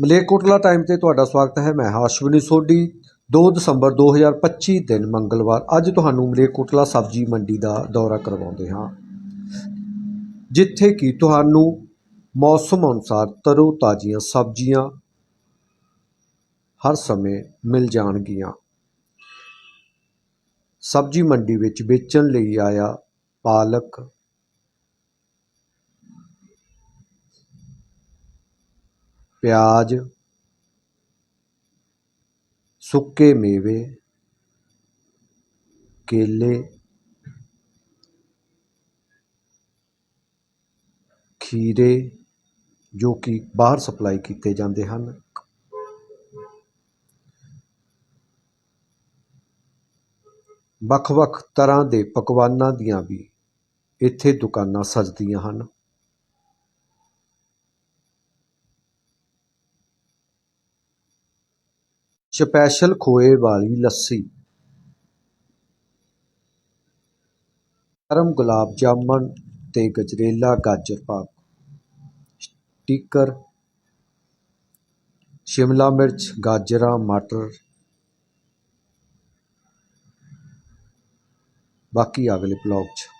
Malerkotla time ਤੇ ਤੁਹਾਡਾ ਸਵਾਗਤ ਹੈ। ਮੈਂ ਹਾਂ ਅਸ਼ਵਨੀ ਸੋਢੀ। 2 ਦਸੰਬਰ 2025 ਦਿਨ ਮੰਗਲਵਾਰ, ਅੱਜ ਤੁਹਾਨੂੰ ਮਲੇਰਕੋਟਲਾ ਸਬਜ਼ੀ ਮੰਡੀ ਦਾ ਦੌਰਾ ਕਰਵਾਉਂਦੇ ਹਾਂ। ਜਿੱਥੇ ਕਿ ਤੁਹਾਨੂੰ ਮੌਸਮ ਅਨੁਸਾਰ ਤਰੋ ਤਾਜ਼ੀਆਂ ਸਬਜ਼ੀਆਂ ਹਰ ਸਮੇਂ ਮਿਲ ਜਾਣਗੀਆਂ। ਸਬਜ਼ੀ ਮੰਡੀ ਵਿੱਚ ਵੇਚਣ ਲਈ ਆਇਆ ਪਾਲਕ ਪਿਆਜ਼ ਸੁੱਕੇ ਮੇਵੇ, ਕੇਲੇ, ਖੀਰੇ, ਜੋ ਕਿ ਬਾਹਰ ਸਪਲਾਈ ਕੀਤੇ ਜਾਂਦੇ ਹਨ। ਵੱਖ-ਵੱਖ ਤਰ੍ਹਾਂ ਦੇ ਪਕਵਾਨਾਂ ਦੀਆਂ ਵੀ ਇੱਥੇ ਦੁਕਾਨਾਂ ਸਜਦੀਆਂ ਹਨ। ਸਪੈਸ਼ਲ ਖੋਏ ਵਾਲੀ ਲੱਸੀ। ਗਰਮ ਗੁਲਾਬ ਜਾਮਣ ਤੇ ਗਜਰੇਲਾ ਗਾਜਰ ਪਾਕ। ਸਟੀਕਰ। ਸ਼ਿਮਲਾ ਮਿਰਚ, ਗਾਜਰਾਂ, ਮਟਰ। ਬਾਕੀ ਅਗਲੇ ਬਲੌਗ 'ਚ।